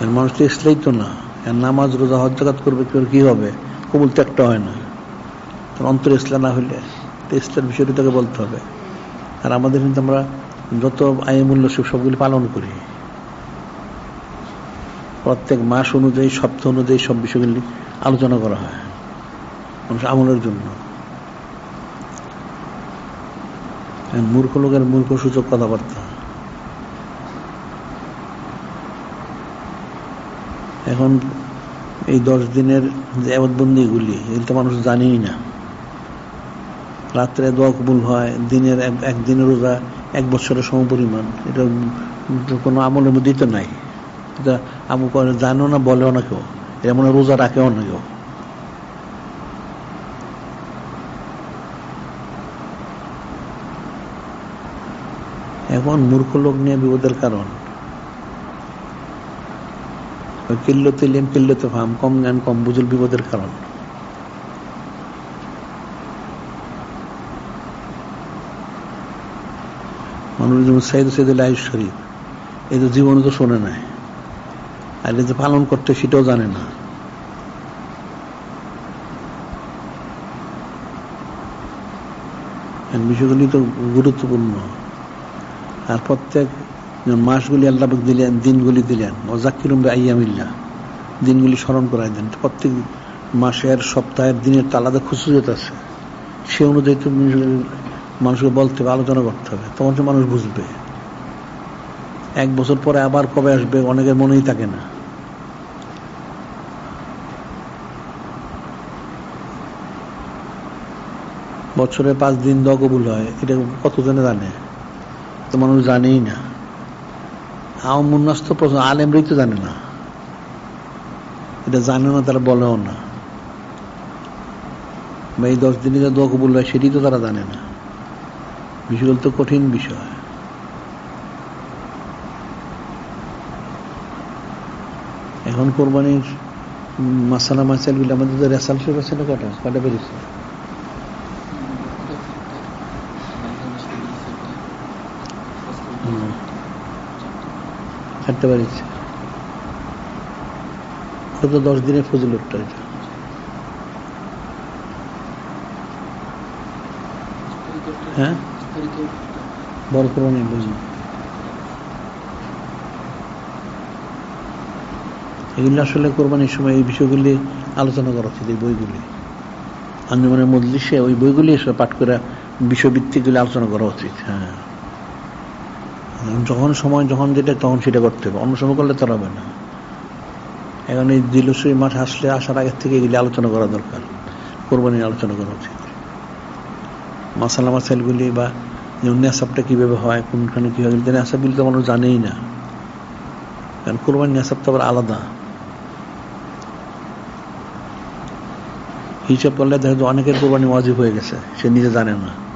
এর মানুষ তো ইসলাই তো না। এর নামাজ, রোজা, হজ, জাকাত করবে কেউ কি হবে? কবুল তো একটা হয় না। তোর অন্তর ইসলাম না হইলে তো ইসলাম বিষয়টি তাকে বলতে হবে। আর আমাদের কিন্তু আমরা যত আয় মূল্য সব সবগুলি পালন করি। প্রত্যেক মাস অনুযায়ী, সপ্তাহ অনুযায়ী সব বিষয়গুলি আলোচনা করা হয় মানুষ আমলের জন্য। মূর্খ লোকের মূর্খ সূচক কথাবার্তা। এখন এই দশ দিনের যে গুলি এগুলো তো মানুষ জানেই না। রাত্রে দোয়া কবুল হয়, দিনের এক- একদিনের রোজা, এক বছরের সমপরিমাণ। এটা কোনো আমলের মধ্যেই তো নাই। এটা আমু করে জানেও না, বলেও না কেউ। এটা মনে রোজা রাখেও না কেউ। এখন মূর্খ লোক নিয়ে বিপদের কারণ। কিল্লতে লিম কিল্লতে ফাম কম, জ্ঞান কম, বুঝুল বিপদের কারণ। মানুষ যেমন সাইদ সাইদুল আয়ুষ শরীফ এই তো জীবনে তো শোনে নাই। আর এই যে পালন করতে, সেটাও জানে না। বিষয়গুলি তো গুরুত্বপূর্ণ। আর প্রত্যেক মাসগুলি আল্লাহ দিলেন, দিনগুলি দিলেন। ও জাকিরুম আইয়ামিল্লা দিনগুলি স্মরণ করাই দেন। প্রত্যেক মাসের সপ্তাহের দিনের তো আলাদা খুশুরিয়ত আছে। সে অনুযায়ী তো মানুষকে বলতে হবে, আলোচনা করতে হবে। তখন সে মানুষ বুঝবে। এক বছর পরে আবার কবে আসবে, অনেকের মনেই থাকে না। বছরে পাঁচ দিন দ কবুল হয়। এটা কতজনে জানে? তো মানুষ জানেই না। আম মুন্নাস তো প্রশ্ন, আলেমরাই তো জানে না। এটা জানে না, তারা বলেও না। বা এই দশ দিনে যে দোয়া কবুল সেটি তো তারা জানে না। বিষয়গুলো তো কঠিন বিষয়। এখন কোরবানির মাসালা মাসাইলগুলো আমাদের যে রেসাল শুরু না কটা কটা বেরিয়েছে হুম। ছাড়তে পারিছে। ওটা তো দশ দিনের ফজিলতটা এটা। হ্যাঁ? বড় এগুলো আসলে কোরবানির সময় এই বিষয়গুলি আলোচনা করা উচিত, এই বইগুলি। আঞ্জমানের মজলিসে ওই বইগুলি পাঠ করে বিষয়ভিত্তিকগুলি আলোচনা করা উচিত হ্যাঁ। যখন সময় যখন যেটা, তখন সেটা করতে হবে। অন্য সময় করলে তো হবে না। এখন এই দিলসই মাঠ আসলে আসার আগের থেকে এগুলি আলোচনা করা দরকার। কোরবানির আলোচনা করা উচিত। মাসালা মাসাইলগুলি বা নেশাবটা কীভাবে হয়, কোনখানে কী হয় নেশাবগুলি তো মানুষ জানেই না। কারণ কোরবানি নেশাব তো আবার আলাদা। হিসাব করলে দেখা অনেকের কোরবানি ওয়াজিব হয়ে গেছে, সে নিজে জানে না।